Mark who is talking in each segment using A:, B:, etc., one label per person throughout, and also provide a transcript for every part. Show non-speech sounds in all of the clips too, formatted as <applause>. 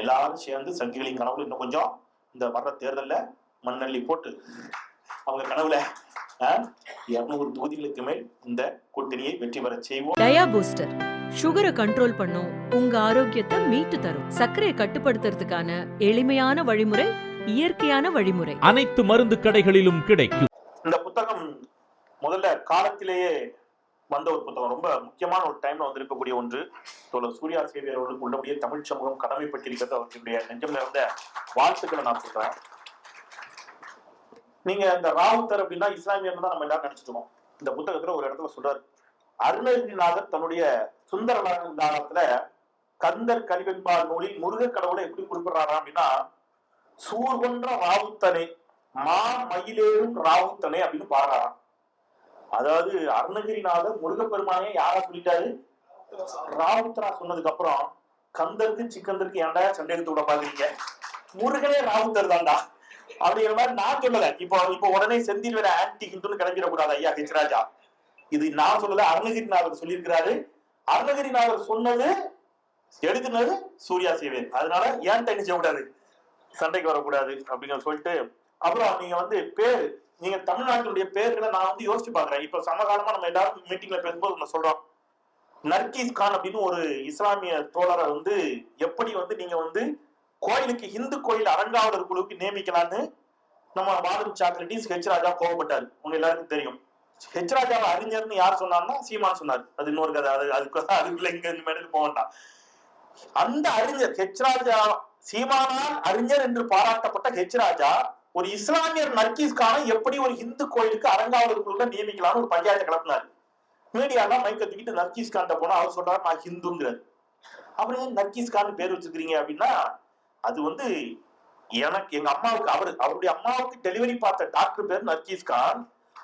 A: எல்லாரும் சேர்ந்து சங்கிகளின் கனவுல இன்னும் கொஞ்சம் இந்த வர்ற தேர்தல்ல மண்ணள்ளி போட்டு அவங்க கனவுல இருநூறு தொகுதிகளுக்கு மேல் இந்த கூட்டணியை வெற்றி பெற செய்வோம்.
B: டயா பூஸ்டர் சுகரை கண்ட்ரோல் பண்ணும் உங்க ஆரோக்கியத்தை மீட்டு தரும். சர்க்கரையை கட்டுப்படுத்துறதுக்கான எளிமையான வழிமுறை இயற்கையான வழிமுறை.
C: அனைத்து மருந்து கடைகளிலும் கிடைக்கும்.
A: இந்த புத்தகம் முதல்ல காலத்திலேயே வந்த ஒரு புத்தகம். ரொம்ப முக்கியமான ஒரு டைம்ல வந்திருக்கக்கூடிய ஒன்று. தோழர் சூர்யா சேவியர் அவர்களுக்கு உள்ளபடியே தமிழ் சமூகம் கடமைப்பட்டிருக்கிறது. அவர்களுடைய நெஞ்சம் நிறைந்த வாழ்த்துக்களை நான் சொல்றேன். நீங்க இந்த ராவுத்தர் அப்படின்னா இஸ்லாமியர் தான் நம்ம எல்லாரும் நினைச்சிட்டு இந்த புத்தகத்துல ஒரு இடத்துல சொல்றாரு. அருணகிரிநாதர் தன்னுடைய சுந்தர காலத்துல கந்தர் கலிவெண்பால் நூலில் முருக கடவுளை எப்படி குறிப்பிடுறாரா அப்படின்னா சூர்கொன்ற ராவுத்தனை மா மயிலேறும் ராவுத்தனை அப்படின்னு பாடுறாராம். அதாவது அருணகிரிநாதர் முருகப்பெருமானே யாரா சொல்லிட்டாரு? ராவுத்தரா சொன்னதுக்கு அப்புறம் கந்தருக்கு சிக்கந்தருக்கு ஏன்டா சண்டை எடுத்து விட பாக்குறீங்க முருகனே ராவுத்தர் தான்டா. அப்படிங்கிற மாதிரி நான் சொல்லல. இப்போ இப்போ உடனே செந்தில் வேற ஆன்டி ஹிந்துன்னு கிளம்பிடக்கூடாது ஐயா ஹெச்ராஜா இது நான் சொல்லல அருணகிரிநாதர் சொல்லியிருக்கிறாரு. அருணகிரிநாதர் சொன்னது எழுதினது சூர்யா சேவேன் அதனால ஏன் என்ன செய்யக்கூடாது சண்டைக்கு வரக்கூடாது அப்படின்னு சொல்லிட்டு. அப்புறம் நீங்க வந்து பேர் நீங்க தமிழ்நாட்டினுடைய பேர்களை நான் வந்து யோசிச்சு பாக்குறேன். இப்ப சமகாலமா நம்ம எல்லாரும் மீட்டிங்ல பேசும்போது நம்ம சொல்றோம். நர்கீஸ் கான் அப்படின்னு ஒரு இஸ்லாமிய தோழரை வந்து எப்படி வந்து நீங்க வந்து கோயிலுக்கு இந்து கோயில் அரங்காவலர் குழுவுக்கு நியமிக்கலாம்னு நம்ம வாதம் சாக்ரட்டிஸ் ஹெச் ராஜா கோவப்பட்டாரு. உங்க எல்லாருக்கும் தெரியும். ஹெச் ராஜாவை அறிஞர்னு யார் சொன்னார்னா சீமான் சொன்னார். அது இன்னொரு கதை. அது அதுக்கு அதுக்குள்ள இங்க இந்த மேடல் போக வேண்டாம். அந்த அறிஞர் ஹெச் ராஜா சீமானால் அறிஞர் என்று பாராட்டப்பட்ட ஹெச் ராஜா ஒரு இஸ்லாமியர் நர்கீஸ் கானை எப்படி ஒரு இந்து கோயிலுக்கு அறங்காவலர்களுக்குள்ள நியமிக்கலாம்னு ஒரு பஞ்சாயத்தை கிளப்பினாரு மீடியாலாம் மைக்க தூக்கிட்டு நர்கீஸ் கான்ட்ட போனா அவர் சொல்றாரு நான் ஹிந்துங்கிறார். அப்புறம் நர்கீஸ் கான் பேர் வச்சிருக்கிறீங்க அப்படின்னா அது வந்து எனக்கு எங்க அம்மாவுக்கு அவரு அவருடைய அம்மாவுக்கு டெலிவரி பார்த்த டாக்டர் பேர் நர்கீஸ் கான்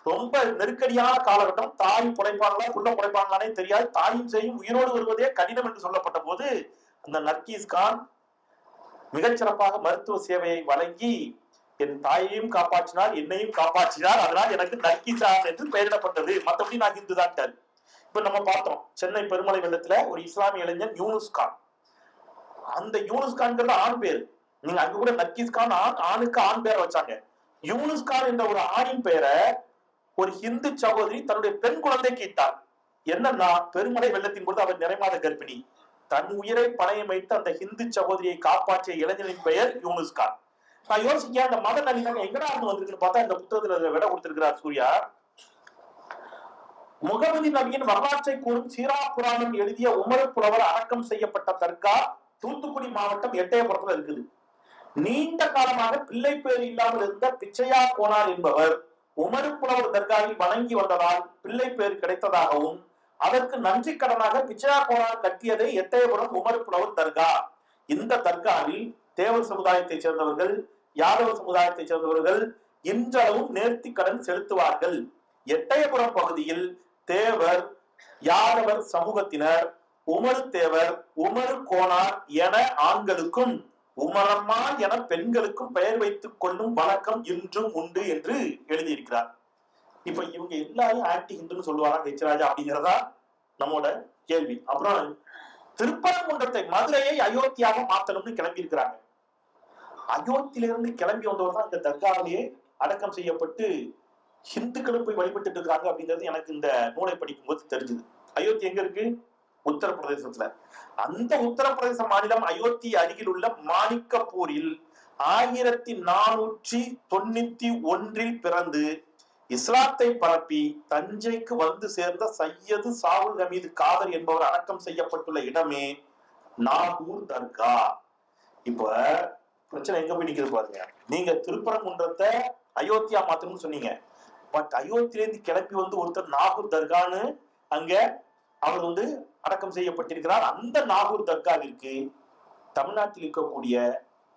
A: ரொம்ப நெருக்கடியான காலகட்டம். தாய் புடைப்பாங்களா புள்ள புடைப்பாங்களானே தெரியாது. தாயும் செய்யும் உயிரோடு வருவதே கடினம் என்று சொல்லப்பட்ட போது அந்த நர்கீஸ் கான் மிகச்சிறப்பாக மருத்துவ சேவையை வழங்கி என் தாயையும் காப்பாற்றினார் என்னையும் காப்பாற்றினார். அதனால் எனக்கு நர்கீசான் என்று பெயரிடப்பட்டது. மற்றபடி நான் இந்து தான் இப்ப நம்ம பார்த்தோம் சென்னை பெருமலை வெள்ளத்துல ஒரு இஸ்லாமிய இளைஞன் யூனுஸ் கான். அந்த யூனுஸ் கான்கிறது ஆண் பேர். நீங்க அங்க கூட நக்கீஸ் கான் ஆண் ஆணுக்கு ஆண் பேரை வச்சாங்க. யூனுஸ் கான் என்ற ஒரு ஆணின் பெயரை ஒரு ஹிந்து சகோதரி தன்னுடைய பெண் குழந்தைக்கு இட்டார் என்னன்னா பெருமலை வெள்ளத்தின் பொழுது அவர் நிறைமாத கர்ப்பிணி. தன் உயிரை பணையம் வைத்து அந்த ஹிந்து சகோதரியை காப்பாற்றிய இளைஞனின் பெயர் யூனுஸ் கான். நான் யோசிக்க அந்த மத நல்லிணக்கம் எங்கடா இருந்து வந்திருக்குன்னு பார்த்தா இந்த புத்தகத்துல விட கொடுத்திருக்கிறார் சூர்யா. முகமது நபியின் வரலாற்றை கூறும் சீரா புராணம் எழுதிய உமர் புலவர் அடக்கம் செய்யப்பட்ட தர்கா தூத்துக்குடி மாவட்டம் எட்டயபுரத்துல இருக்குது. நீண்ட காலமாக பிள்ளை பேர் இல்லாமல் இருந்த பிச்சையா கோனார் என்பவர் உமர் புலவர் தர்காவில் வணங்கி வந்ததால் பிள்ளை பேர் கிடைத்ததாகவும் அதற்கு நன்றி கடனாக பிச்சையா கோனார் கட்டியதை எட்டயபுரம் உமர் புலவர் தர்கா. இந்த தர்காவில் தேவர் சமுதாயத்தைச் சேர்ந்தவர்கள் யாதவ சமுதாயத்தைச் சேர்ந்தவர்கள் இன்றளவும் நேர்த்தி கடன் செலுத்துவார்கள். எட்டயபுரம் பகுதியில் தேவர் யாதவர் சமூகத்தினர் உமரு தேவர் உமரு கோனார் என ஆண்களுக்கும் உமரம்மா என பெண்களுக்கும் பெயர் வைத்துக் கொள்ளும் வழக்கம் இன்றும் உண்டு என்று எழுதியிருக்கிறார். இப்ப இவங்க எல்லாரும் ஆன்டி ஹிந்துன்னு சொல்லுவாரா ஹெச்ராஜா அப்படிங்கிறதா? நம்மோட கேள்வி. அப்புறம் திருப்பரங்குன்றத்தை மதுரையை அயோத்தியாக மாத்தணும்னு கிளம்பி இருக்கிறாங்க அயோத்தியிலிருந்து கிளம்பி வந்தவர் தான் இந்த தர்காவிலேயே அடக்கம் செய்யப்பட்டு ஹிந்துக்களும் போய் வழிபட்டு இருக்காங்க அப்படிங்கிறது எனக்கு இந்த நூலை படிக்கும் போது தெரிஞ்சது. அயோத்தி எங்க இருக்கு? உத்தரப்பிரதேசத்துல. அந்த உத்தரப்பிரதேச மாநிலம் அயோத்தி அருகில் உள்ள மாணிக்கப்பூரில் ஆயிரத்தி நானூற்றி தொண்ணூத்தி ஒன்றில் பிறந்து இஸ்லாத்தை பரப்பி தஞ்சைக்கு வந்து சேர்ந்த சையது சாகுல் ஹமீது காதர் என்பவர் அடக்கம் செய்யப்பட்டுள்ள இடமே நாகூர் தர்கா. இப்ப பிரச்சனை எங்க போய் நிக்கிறது பாருங்க. நீங்க திருப்பரங்குன்றத்தை அயோத்தியா மாத்தணும்னு சொன்னீங்க. பட் அயோத்தியிலேருந்து கிளப்பி வந்து ஒருத்தர் நாகூர் தர்கான்னு அங்க அவர் வந்து அடக்கம் செய்யப்பட்டிருக்கிறார். அந்த நாகூர் தர்காவிற்கு தமிழ்நாட்டில் இருக்கக்கூடிய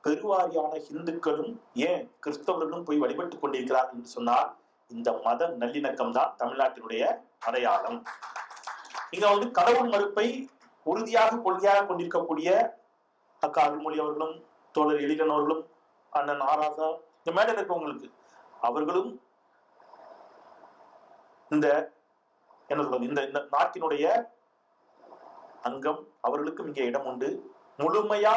A: பெருவாரியான இந்துக்களும் ஏன் கிறிஸ்தவர்களும் போய் வழிபட்டுக் கொண்டிருக்கிறார் என்று சொன்னால் இந்த மத நல்லிணக்கம் தான் தமிழ்நாட்டினுடைய அடையாளம். இங்க வந்து கடவுள் மறுப்பை உறுதியாக கொள்கையாக கொண்டிருக்கக்கூடிய அக்கா அருள்மொழி அவர்களும் தோழர் எழிலன் அவர்களும் அண்ணன் ஆராசா இந்த மேடையில் இருக்கவங்களுக்கு அவர்களும் இந்த என்ன சொல்றது இந்த இந்த நாட்டினுடைய அங்கம் அவர்களுக்கும் இங்கே இடம் உண்டு. முழுமையா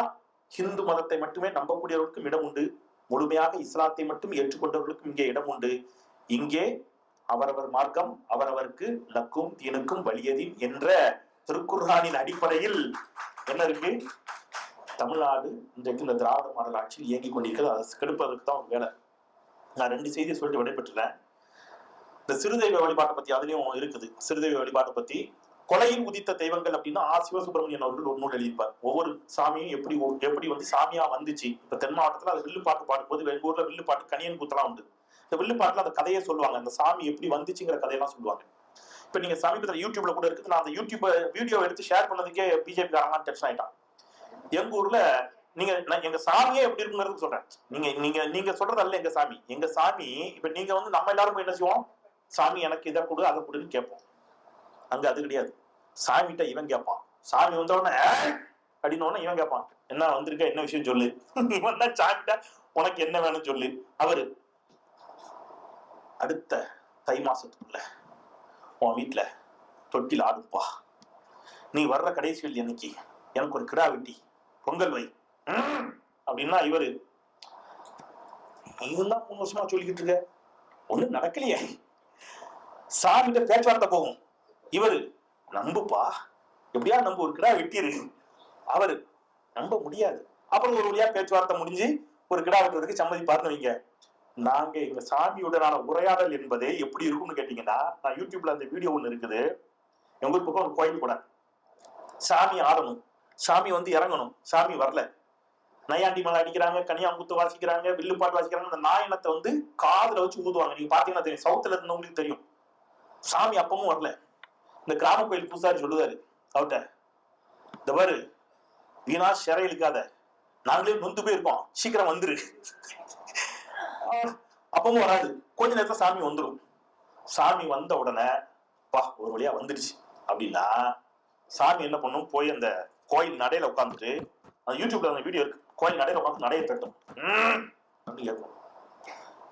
A: ஹிந்து மதத்தை மட்டுமே நம்பக்கூடியவர்களுக்கும் இடம் உண்டு. முழுமையாக இஸ்லாத்தை மட்டும் ஏற்றுக்கொண்டவர்களுக்கும் இங்கே இடம் உண்டு. இங்கே அவரவர் மார்க்கம் அவரவருக்கு லக்கும் தீனுக்கும் வலியதின் என்ற திருக்குர்ஹானின் அடிப்படையில் என்ன இருக்கு? தமிழ்நாடு இன்றைக்கு இந்த திராவிட மாடல் ஆட்சியில் இயங்கிக் கொண்டிருக்கிறது. அதை கெடுப்பதற்கு தான் வேலை. நான் ரெண்டு செய்தியை சொல்லிட்டு விடைபெற்றுறேன். இந்த சிறுதெய்வ வழிபாட்டை பத்தி அதுலயும் இருக்குது. சிறுதெய்வ வழிபாட்டை பத்தி கொலையில் உதித்த தெய்வங்கள் அப்படின்னா ஆ. சிவசுப்பிரமணியன் அவர்கள் ஒரு நூல் எழுதியிருப்பார். ஒவ்வொரு சாமியும் எப்படி எப்படி வந்து சாமியா வந்துச்சு? இப்ப தென் மாவட்டத்துல அது வில்லு பாட்டு பாடும்போது எங்க ஊர்ல வில்லு பாட்டு கனியன் கூத்தலாம் உண்டு. இந்த வில்லு பாட்டுல அந்த கதையை சொல்லுவாங்க. அந்த சாமி எப்படி வந்துச்சுங்கிற கதையெல்லாம் சொல்லுவாங்க. இப்ப நீங்க சமீபத்தில் யூடியூப்ல கூட இருக்குது. நான் அந்த யூடியூப் வீடியோ எடுத்து ஷேர் பண்ணதுக்கே பிஜேபி காரங்க டென்ஷன் ஆயிட்டான். எங்க ஊர்ல நீங்க நான் எங்க சாமியே எப்படி இருக்குங்கிறது சொல்றேன். நீங்க நீங்க நீங்க சொல்றது அல்ல எங்க சாமி. எங்க சாமி இப்ப நீங்க வந்து நம்ம எல்லாரும் போய் என்ன செய்வோம்? சாமி எனக்கு இதை கொடு அதை கொடுன்னு கேட்போம். அங்க அது கிடையாது. சாமிகிட்ட இவன் கேட்பான். சாமி வந்த உடனே அப்படின்னு உடனே இவன் கேட்பான். என்ன வந்திருக்க? என்ன விஷயம் சொல்லு? <laughs> இவன் தான் சாமிகிட்ட உனக்கு என்ன வேணும் சொல்லு. அவரு அடுத்த தை மாசத்துக்குள்ள உன் வீட்டுல தொட்டில் ஆடுப்பா. நீ வர்ற கடைசி வெள்ளி அன்னைக்கு எனக்கு ஒரு கிடா வெட்டி. பொங்கல் வை. அப்படின்னா இவரு இதெல்லாம் தான் மூணு வருஷமா சொல்லிக்கிட்டு இருக்க. ஒண்ணும் நடக்கலையே. சாமிகிட்ட பேச்சுவார்த்தை போகும். இவரு நம்புப்பா. எப்படியா நம்ப? ஒரு கிடா வெட்டிரு. அவரு நம்ப முடியாது. அப்புறம் ஒரு வழியா பேச்சுவார்த்தை முடிஞ்சு ஒரு கிடா வெட்டுறதுக்கு சம்மதிப்பார்னு வைங்க. நாங்க எங்க சாமியுடனான உரையாடல் என்பது எப்படி இருக்கும்னு கேட்டீங்கன்னா நான் யூடியூப்ல அந்த வீடியோ ஒண்ணு இருக்குது. எங்க ஊர் பக்கம் ஒரு கோயில் கூட. சாமி ஆடணும் சாமி வந்து இறங்கணும். சாமி வரல. நையாண்டி மலை அடிக்கிறாங்க கனியாமுத்து வாசிக்கிறாங்க வில்லுப்பாட்டு வாசிக்கிறாங்க. அந்த நாயனத்தை வந்து காதுல வச்சு ஊதுவாங்க. நீங்க பாத்தீங்கன்னா தெரியும். சவுத்துல இருந்தவங்களுக்கு தெரியும். சாமி அப்பவும் வரல. இந்த கிராம கோயில் பூசாரி சொல்லுவாரு அவட்ட இந்த பாரு வீணா சிறை இழுக்காத. நாங்களே நொந்து போயிருக்கோம். சீக்கிரம் வந்துரு. அப்பவும் வராது. கொஞ்ச நேரத்துல சாமி வந்துடும் சாமி வந்த உடனே பா ஒரு வழியா வந்துடுச்சு. அப்படின்னா சாமி என்ன பண்ணும்? போய் அந்த கோயில் நடையில உட்காந்துட்டு அந்த யூடியூப்ல அந்த வீடியோ இருக்கு. கோயில் நடையில உட்காந்து நடைய தட்டும். அப்படின்னு கேட்கும்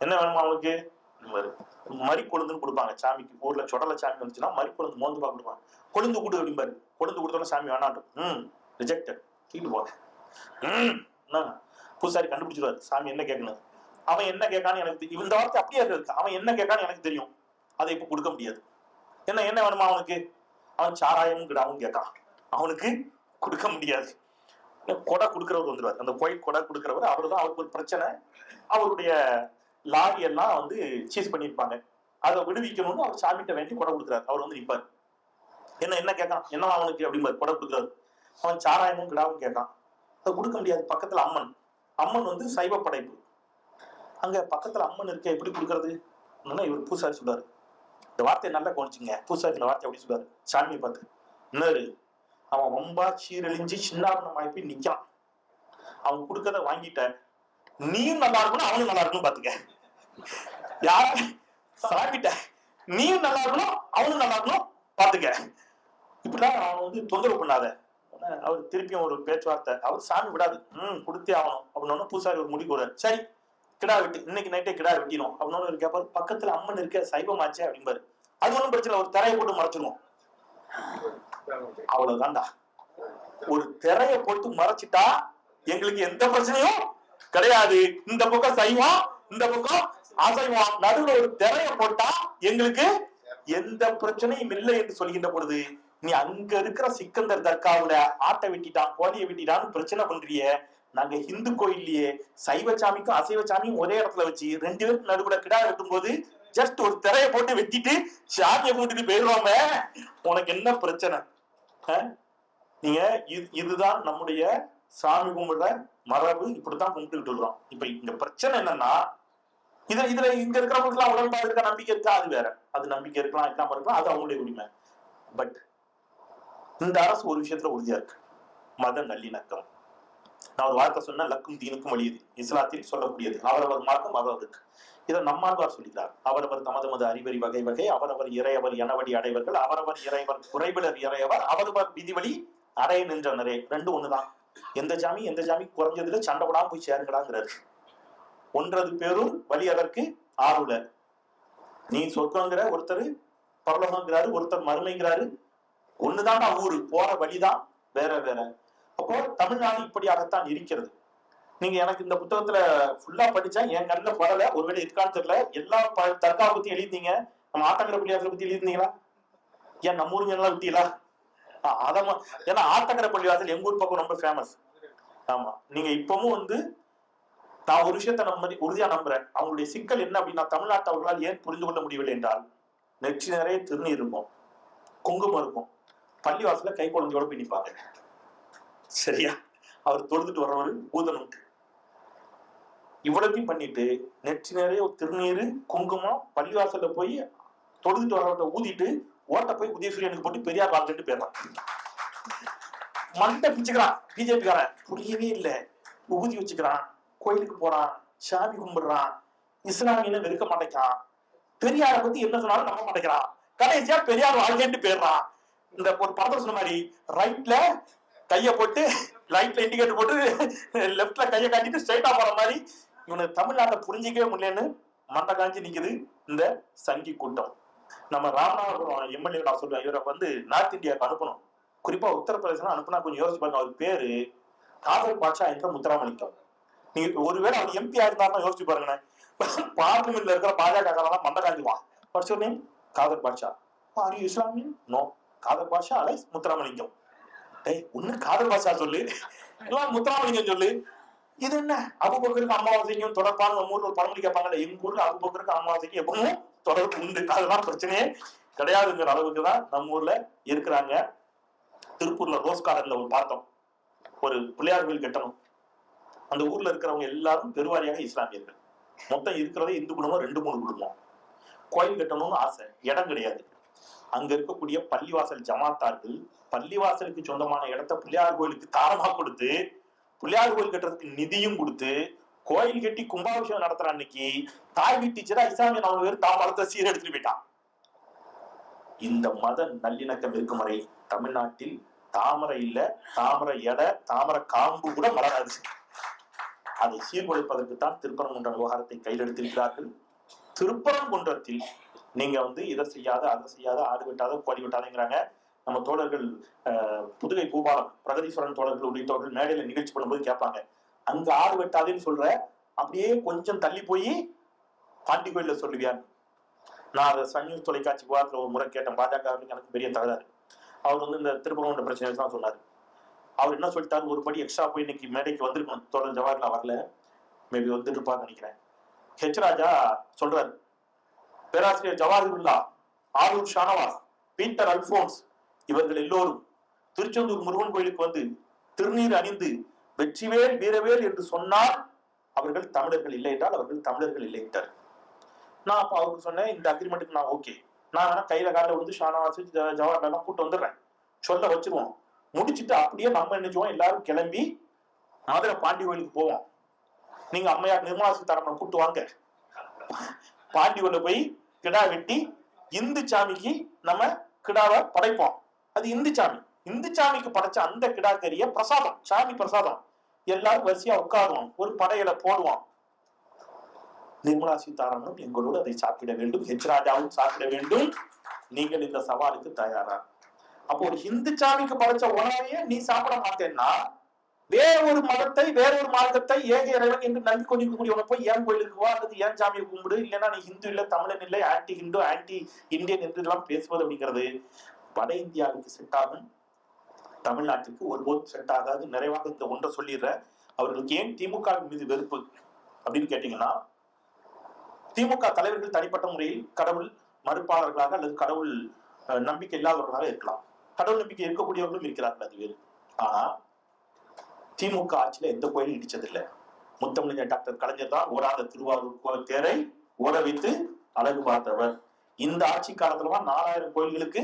A: என்ன வேணுமா அவனுக்கு மறி கொழுந்துன்னு கொடுப்பாங்க சாமிக்கு. ஊர்ல சொடல சாமி வந்துச்சுன்னா மறி கொழுந்து மோந்து பார்க்க கொடுப்பாங்க. கொழுந்து கொடு அப்படிம்பாரு கொழுந்து கொடுத்தோட சாமி வேணாட்டும் ம். ரிஜெக்டட் தூக்கிட்டு போங்க. ம். பூசாரி கண்டுபிடிச்சிருவாரு. சாமி என்ன கேட்கணும் அவன் என்ன கேட்கான்னு எனக்கு தெரியும் இந்த வார்த்தை அப்படியே இருக்கு. அவன் என்ன கேட்கான்னு எனக்கு தெரியும். அதை இப்போ கொடுக்க முடியாது. என்ன என்ன வேணுமா அவனுக்கு? அவன் சாராயமும் கிடாவும் கேட்கான் அவனுக்கு கொடுக்க முடியாது. கொடை கொடுக்குறவர் வந்துடுவார். அந்த கோயில் கொடை கொடுக்கிறவர் அவர் தான் அவருக்கு ஒரு பிரச்சனை. அவருடைய லாரி எல்லாம் வந்து சீஸ் பண்ணியிருப்பாங்க. அதை விடுவிக்கணும்னு அவர் சாமிகிட்ட வேண்டி கொடை கொடுக்குறாரு. அவர் வந்து நிற்பார். என்ன என்ன கேட்கான் என்ன அவனுக்கு? அப்படிம்பாரு கொடை கொடுக்குறாரு. அவன் சாராயமும் கிடாவும் கேட்கான் அதை கொடுக்க முடியாது. பக்கத்துல அம்மன். அம்மன் வந்து சைவ படைப்பு. அங்க பக்கத்துல அம்மன் இருக்க எப்படி கொடுக்கறது? இவர் பூசாரி சொல்றாரு. இந்த வார்த்தையை நல்லா கவனிச்சுங்க பூசாரி இந்த வார்த்தை அப்படி சொல்றாரு. சாமியை பார்த்து இன்னொரு அவன் ரொம்ப சீரழிஞ்சு சின்னாபனம் போய் நிக்கான் அவன் கொடுக்கறத வாங்கிட்ட நீயும் நல்லா இருக்கணும் அவனும் நல்லா இருக்கணும் பாத்துக்க. யார? சாப்பிட்ட. நீயும் நல்லா இருக்கணும் அவனும் நல்லா இருக்கணும் பாத்துக்க. இப்படிலாம் அவன் வந்து தொந்தரவு பண்ணாத. அவர் திருப்பியும் ஒரு பேச்சுவார்த்தை. அவர் சாமி விடாது. ம் கொடுத்தே ஆகணும். அப்படின்னு பூசாரி ஒரு முடிவு கூறாரு சரி கிடா வெட்டி. இன்னைக்கு நைட்டே கிடா வெட்டிடும் அப்படின்னு ஒரு கேப்பாரு பக்கத்துல அம்மன் இருக்க சைவமாச்சே அப்படிம்பாரு. அது ஒண்ணும் பிரச்சனை ஒரு தரையை போட்டு மறைச்சிருவோம் அவ்வளவுதான்டா. ஒரு திரைய போட்டு மறைச்சிட்டா எங்களுக்கு எந்த பிரச்சனையும் கிடையாது. இந்த பக்கம் சைவம் இந்த பக்கம் அசைவம். நடுவுல ஒரு திரைய போட்டா எங்களுக்கு எந்த பிரச்சனையும் இல்லை என்று சொல்கின்ற பொழுது நீ அங்க இருக்கிற சிக்கந்தர் தர்காவுல ஆட்டை வெட்டிட்டான் கோழியை வெட்டிட்டான்னு பிரச்சனை பண்றிய. நாங்க இந்து கோயில்லயே சைவ சாமிக்கும் அசைவ சாமியும் ஒரே இடத்துல வச்சு ரெண்டு பேருக்கு நடுவுல கிடா இருக்கும் போது ஜஸ்ட் ஒரு திரைய போட்டு வெட்டிட்டு சாமியை கூட்டிட்டு போயிடுவாங்க. உனக்கு என்ன பிரச்சனை? நீங்க இது இதுதான் நம்முடைய சாமி கும்பிடுற மரபு. இப்படித்தான் கும்பிட்டுக்கிட்டு இருக்கிறோம். இப்ப இங்க பிரச்சனை என்னன்னா இதுல இதுல இங்க இருக்கிறவங்களுக்கு உடம்பா இருக்க நம்பிக்கை இருக்கா? அது வேற. அது நம்பிக்கை இருக்கலாம் இருக்காம இருக்கலாம். அது அவங்களுடைய உரிமை. பட் இந்த அரசு ஒரு விஷயத்துல உறுதியா இருக்கு. மத நல்லிணக்கம். நான் ஒரு வார்த்தை சொன்னா லக்கும் தீனுக்கும் வழியுது இஸ்லாத்தில் சொல்லக்கூடியது. அவரவர் மார்க்கம் அவரவருக்கு இதை நம்மாழ்வார் சொல்லிட்டார். அவரவர் தமது மது அறிவறி வகை வகை அவரவர் இறையவர் எனவடி அடைவர்கள் அவரவர் இறைவர் குறைவிலர் இறையவர் அவரவர் விதிவழி அடைய நின்றனரே. ரெண்டும் ஒண்ணுதான். எந்த ஜாமி எந்த ஜாமி குறைஞ்சதுல சண்டை விடாம போய் சேருங்கடாங்கிறாரு ஒன்றது பேரும் வழி அதற்கு ஆறுல நீ சொர்க்கங்கிற ஒருத்தர் பரலோகங்கிறாரு ஒருத்தர் மறுமைங்கிறாரு. ஒண்ணுதான் ஊரு. போற வழிதான் வேற வேற. அப்போ தமிழ்நாடு இப்படியாகத்தான் இருக்கிறது. நீங்க எனக்கு இந்த புத்தகத்துல ஃபுல்லா படிச்சா என் கண்ணில் படல ஒருவேளை இருக்கான்னு தெரியல எல்லா ப- பத்தி எழுதிங்க நம்ம ஆட்டங்கர பள்ளியாசலை பத்தி எழுதிருந்தீங்களா ஏன் நம்ம ஊருங்க எல்லாம் விட்டீங்களா ஆ, ஏன்னா ஆட்டங்கர பள்ளிவாசல் எங்க ஊர் பக்கம் ரொம்ப ஃபேமஸ் ஆமா. நீங்க இப்பவும் வந்து நான் ஒரு விஷயத்த நம்ம உறுதியா நம்புறேன். அவங்களுடைய சிக்கல் என்ன அப்படின்னா தமிழ்நாட்டு அவர்களால் ஏன் புரிந்து கொள்ள முடியவில்லை என்றால் நெற்றி நிறைய திருநீர் இருக்கும். குங்குமம் இருக்கும். பள்ளிவாசல கை குழந்தையோட போய் சரியா? அவர் தொழுதுட்டு வர்றவர் பூதனம் இவ்வளத்தையும் பண்ணிட்டு நெற்றி நிறைய திருநீர் குங்குமம் பள்ளிவாசல்ல போய் தொழுதுட்டு வரவட்ட ஊதிட்டு ஓட்ட போய் உதயசூரியனுக்கு போட்டு பெரியார் வாழ்ந்துட்டு போயிடறான். மண்டை பிச்சுக்கிறான் பிஜேபி காரன் புரியவே இல்லை. ஊதி வச்சுக்கிறான் கோயிலுக்கு போறான் சாமி கும்பிடுறான் இஸ்லாமியில வெறுக்க மாட்டேங்கிறான். பெரியார பத்தி என்ன சொன்னாலும் நம்ப மாட்டேங்கிறான். கடைசியா பெரியார் வாழ்க்கைன்ட்டு போயிடுறான். இந்த ஒரு படத்துல சொன்ன மாதிரி ரைட்ல கைய போட்டு லைட்ல இண்டிகேட்டர் போட்டு லெஃப்ட்ல கையை காட்டிட்டு ஸ்ட்ரைட்டா போற மாதிரி இவனுக்கு தமிழ்நாட்டை புரிஞ்சிக்கவே முடியலன்னு மண்டை காஞ்சி நிக்குது இந்த சங்கி கூட்டம். நம்ம ராமநாதபுரம் எம்எல்ஏ நான் சொல்லுவேன் இவரை வந்து நார்த் இந்தியாவுக்கு அனுப்பணும். குறிப்பா உத்தரப்பிரதேசம் அனுப்புனா கொஞ்சம் யோசிச்சு பாருங்க அவர் பேரு காதல் பாட்சா என்ற முத்துராமலிங்கம். நீங்க ஒருவேளை அவர் எம்பியா இருந்தாருன்னா யோசிச்சு பாருங்கண்ணே பார்லிமெண்ட்ல இருக்கிற பாஜக காரெல்லாம் மண்டை காஞ்சிவான் what's your name Kadar Batcha are you Islamian no Kadar Batcha alias Muthuramalingam. டேய் ஒண்ணு காதர் பாட்சா சொல்லு. இல்ல முத்துராமலிங்கம் சொல்லு. இது என்ன? அபுபக்கருக்கு அமாவாசைக்கும் தொடர்பான நம்ம ஊர்ல ஒரு பழமொழி கேட்பாங்கல்ல எங்க ஊர்ல அபுபக்கருக்கு அமாவாசைக்கும் எப்பவும் தொடர்பு உண்டு. அதெல்லாம் பிரச்சனையே கிடையாதுங்கிற அளவுக்கு தான் நம்ம ஊர்ல இருக்கிறாங்க. திருப்பூர்ல ரோஸ் கார்டன்ல ஒரு பார்த்தோம். ஒரு பிள்ளையார் கோயில் கட்டணும். அந்த ஊர்ல இருக்கிறவங்க எல்லாரும் பெருவாரியாக இஸ்லாமியர்கள். மொத்தம் இருக்கிறதே இந்து குடும்பம் ரெண்டு மூணு குடும்பம். கோயில் கட்டணும்னு ஆசை. இடம் கிடையாது. அங்க இருக்கக்கூடிய பள்ளிவாசல் ஜமாத்தார்கள் பள்ளிவாசலுக்கு சொந்தமான இடத்த பிள்ளையார் கோயிலுக்கு தாரமா கொடுத்து பிள்ளையார் கோயில் கட்டுறதுக்கு நிதியும் கொடுத்து கோயில் கட்டி கும்பாபிஷேகம் நடத்துற அன்னைக்கு. தாய் வீட்டு டீச்சரா இஸ்லாமிய நாலு பேர் தான் பலத்தை சீர் எடுத்துட்டு போயிட்டான். இந்த மத நல்லிணக்கம் இருக்கும் வரை தமிழ்நாட்டில் தாமரை இல்ல தாமரை எடை தாமரை காம்பு கூட மலராது அதை சீர்குலைப்பதற்கு தான் திருப்பரங்குன்ற விவகாரத்தை கையில் எடுத்திருக்கிறார்கள். திருப்பரங்குன்றத்தில் நீங்க வந்து இதை செய்யாத அதை செய்யாத ஆடு வெட்டாத கோழி வெட்டாதங்கிறாங்க. நம்ம தோழர்கள் புதுகை பூபாலம் பிரகதீஸ்வரன் தோழர்கள் உள்ளிட்டவர்கள் மேடையில நிகழ்ச்சி பண்ணும்போது கேட்பாங்க. அங்க ஆறு வெட்டாதேன்னு சொல்ற அப்படியே கொஞ்சம் தள்ளி போய் பாண்டி கோயில சொல்லுவியார் நான் அதை சன் நியூஸ் தொலைக்காட்சி விவாதத்துல ஒரு முறை கேட்டேன். பாஜக எனக்கு பெரிய தகராறு. அவர் வந்து இந்த திருப்பரங்குன்ற பிரச்சனை தான் சொன்னார். அவர் என்ன சொல்லிட்டாரு? ஒரு படி எக்ஸ்ட்ரா போய் இன்னைக்கு மேடைக்கு வந்திருக்கணும். தொடர் ஜவஹர்லால் வரல மேபி வந்துட்டு இருப்பான்னு நினைக்கிறேன். ஹெச் ராஜா சொல்றாரு. பேராசிரியர் ஜவஹர்லா ஆரூர் ஷானவாஸ் பீட்டர் அல்போன்ஸ் இவர்கள் எல்லோரும் திருச்செந்தூர் முருகன் கோயிலுக்கு வந்து திருநீர் அணிந்து வெற்றிவேல் வீரவேல் என்று சொன்னால் அவர்கள் தமிழர்கள் இல்லை என்றால் அவர்கள் தமிழர்கள் இல்லை என்றார். நான் அப்ப அவருக்கு சொன்னேன் இந்த அக்ரிமெண்ட்டுக்கு நான் ஓகே நான் வேணா கையில காலில் வந்து ஷானவாஸ் ஜ- கூட்டு வந்துடுறேன். சொல்ல வச்சிருவோம். முடிச்சுட்டு அப்படியே நம்ம நினைச்சுவோம் எல்லாரும் கிளம்பி மதுரை பாண்டி கோயிலுக்கு போவோம். நீங்க அம்மையார் நிர்மலா சீதாராமனை கூட்டு வாங்க. பாண்டி கோயில போய் கிடா வெட்டி இந்து சாமிக்கு நம்ம கிடாவை படைப்போம். அது இந்து சாமி. இந்து சாமிக்கு படைச்ச அந்த கிடா பிரசாதம் சாமி பிரசாதம். எல்லாரும் வரிசையா உட்காருவோம். ஒரு படையில போடுவோம். நிர்மலா சீதாராமனும் எங்களோடு அதை சாப்பிட வேண்டும். ஹெச் ராஜாவும் சாப்பிட வேண்டும். நீங்கள் இந்த சவாலுக்கு தயாரா? அப்போ ஒரு இந்து சாமிக்கு படைச்ச உணவையே நீ சாப்பிட மாட்டேன்னா வேற ஒரு மதத்தை வேற ஒரு மார்க்கத்தை ஏக இறைவன் என்று நம்பி கொண்டிருக்கக்கூடியவனை போய் ஏன் கோயிலுக்கு வா? அல்லது ஏன் சாமியை கும்பிடு? இல்லைன்னா நீ ஹிந்து இல்லை தமிழன் இல்லை ஆன்டி ஹிந்து ஆன்டி இந்தியன் என்று எல்லாம் பேசுவது அப்படிங்கிறது. வட இந்தியாவுக்கு செட் ஆகும் தமிழ்நாட்டுக்கு ஒருபோதும் செட் ஆகாது. நிறைவாக இந்த ஒன்றை சொல்லிடுற அவர்களுக்கு ஏன் திமுக மீது வெறுப்பு அப்படின்னு கேட்டீங்கன்னா திமுக தலைவர்கள் தனிப்பட்ட முறையில் கடவுள் மறுப்பாளர்களாக அல்லது கடவுள் அஹ், நம்பிக்கை இல்லாதவர்களாக இருக்கலாம். கடவுள் நம்பிக்கை இருக்கக்கூடியவர்களும் இருக்கிறார்கள் அது வேறு. ஆனா திமுக ஆட்சியில எந்த கோயிலும் இடிச்சதில்லை. முத்தமிழர் டாக்டர் கலைஞர் தான் ஓடாத திருவாரூர் கோவில் தேரை ஓட வைத்து அழகு பார்த்தவர். இந்த ஆட்சி காலத்துலதான் நாலாயிரம் கோயில்களுக்கு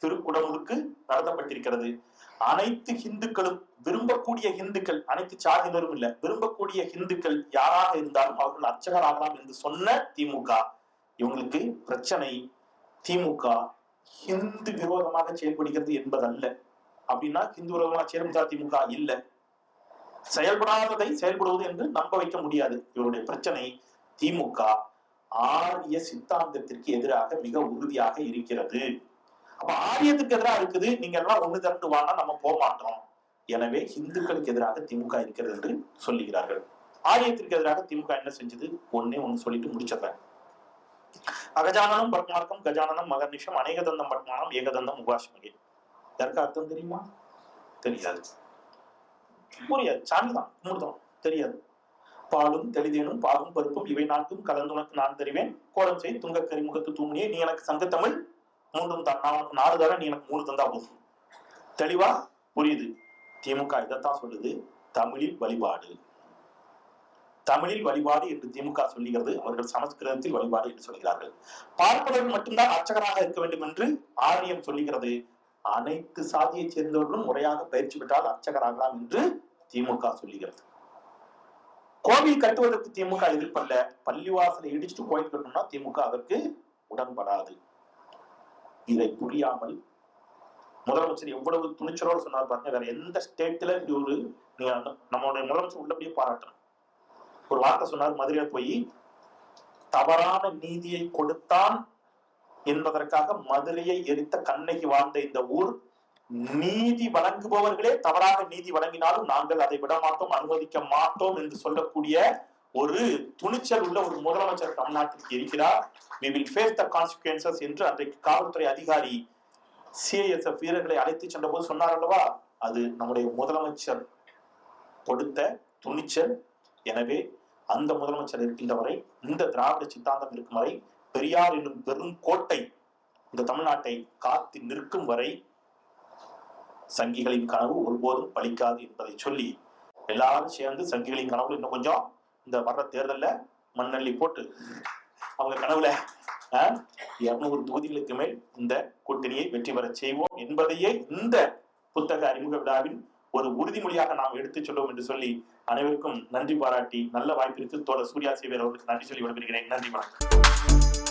A: திருக்குடமுழுக்கு நடத்தப்பட்டிருக்கிறது. அனைத்து ஹிந்துக்களும் விரும்பக்கூடிய ஹிந்துக்கள் அனைத்து சாதியினரும் இல்ல விரும்பக்கூடிய ஹிந்துக்கள் யாராக இருந்தாலும் அவர்கள் அர்ச்சகராகலாம் என்று சொன்ன திமுக. இவங்களுக்கு பிரச்சனை. திமுக ஹிந்து விரோதமாக செயல்படுகிறது என்பதல்ல. அப்படின்னா ஹிந்து விரோதமாக செயல்படுத்தா திமுக இல்ல. செயல்படாததை செயல்படுவது என்று நம்ப வைக்க முடியாது. இவருடைய பிரச்சனை திமுக. ஆரிய சித்தாந்தத்திற்கு எதிராக மிக உறுதியாக இருக்கிறது. அப்ப ஆரியத்துக்கு எதிராக இருக்குது. நீங்க எல்லாம் ஒண்ணு திரண்டு வாங்க நம்ம போக மாட்டோம். எனவே இந்துக்களுக்கு எதிராக திமுக இருக்கிறது என்று சொல்லுகிறார்கள். ஆரியத்திற்கு எதிராக திமுக என்ன செஞ்சது? ஒன்னே ஒன்னு சொல்லிட்டு முடிச்சிடுறேன். அகஜானனம் பட்மார்க்கம் கஜானனம் மகர்நிஷம் அநேகதந்தம் பட்மானம் ஏகதந்தம் உபாஷ்மகே இதற்கு அர்த்தம் தெரியுமா? தெரியாது. புரியாது. சாமி தான் தெரியாது. பாலும் தெளிதேனும் பாலும் பருப்பும் இவை நான்கும் கலந்துனக்கு நான் தெரிவேன். கோலம் செய் துங்க கரிமுகத்து தூணியே நீ எனக்கு சங்கத்தமிழ் மூன்றும் நான் நாலு தர நீ எனக்கு மூணு தந்தா போதும். தெளிவா? புரியுது. திமுக இதைத்தான் சொல்லுது. தமிழில் வழிபாடு. தமிழில் வழிபாடு என்று திமுக சொல்லுகிறது. அவர்கள் சமஸ்கிருதத்தில் வழிபாடு என்று சொல்கிறார்கள். பார்ப்பதற்கு மட்டும்தான் அர்ச்சகராக இருக்க வேண்டும் என்று ஆரியம் சொல்லுகிறது. அனைத்து சாதியைச் சேர்ந்தவர்களும் முறையாக பயிற்சி பெற்றால் அர்ச்சகராகலாம் என்று திமுக சொல்லுகிறது. கோவில் கட்டுவதற்கு திமுக எதிர்ப்பல்ல. பள்ளிவாசலை இடிச்சுட்டு கோயில் கட்டணும்னா திமுக அதற்கு உடன்படாது. இதை புரியாமல் முதலமைச்சர் எவ்வளவு துணிச்சலோடு சொன்னார் பாருங்க வேற எந்த ஸ்டேட்ல ஒரு நீங்க நம்மளுடைய முதலமைச்சர் உள்ளபடியே பாராட்டணும். ஒரு வார்த்தை சொன்னார் மதுரையில போய் தவறான நீதியை கொடுத்தான் என்பதற்காக மதுரையை எரித்த கண்ணகி வாழ்ந்த இந்த ஊர் நீதி வழங்குபவர்களே தவறாக நீதி வழங்கினாலும் நாங்கள் அதை விட மாட்டோம் அனுமதிக்க மாட்டோம் என்று சொல்லக்கூடிய ஒரு துணிச்சல் உள்ள ஒரு முதலமைச்சர் தமிழ்நாட்டிற்கு இருக்கிறார். We will face the consequences என்று அன்றைக்கு காவல்துறை அதிகாரி சிஐஎஸ்எஃப் வீரர்களை அழைத்து சென்ற போது சொன்னார் அல்லவா? அது நம்முடைய முதலமைச்சர் கொடுத்த துணிச்சல். எனவே அந்த முதலமைச்சர் இருக்கின்ற வரை இந்த திராவிட சித்தாந்தம் இருக்கும் வரை பெரியார் என்னும் பெரும் கோட்டை இந்த தமிழ்நாட்டை காத்து நிற்கும் வரை சங்கிகளின் கனவு ஒருபோதும் பலிக்காது என்பதை சொல்லி எல்லாரும் சேர்ந்து சங்கிகளின் கனவு இன்னும் கொஞ்சம் இந்த வர்ற தேர்தல்ல மண்ணள்ளி போட்டு அவங்க கனவுல இருநூறு தொகுதிகளுக்கு மேல் இந்த கூட்டணியை வெற்றி பெறச் செய்வோம் என்பதையே இந்த புத்தக அறிமுக விழாவின் ஒரு உறுதிமொழியாக நாம் எடுத்துச் சொல்வோம் என்று சொல்லி அனைவருக்கும் நன்றி பாராட்டி நல்ல வாய்ப்பிற்கு தோழர் சூர்யா சேவியர் அவர்களுக்கு நன்றி சொல்லி விடைபெறுகிறேன். நன்றி வணக்கம்.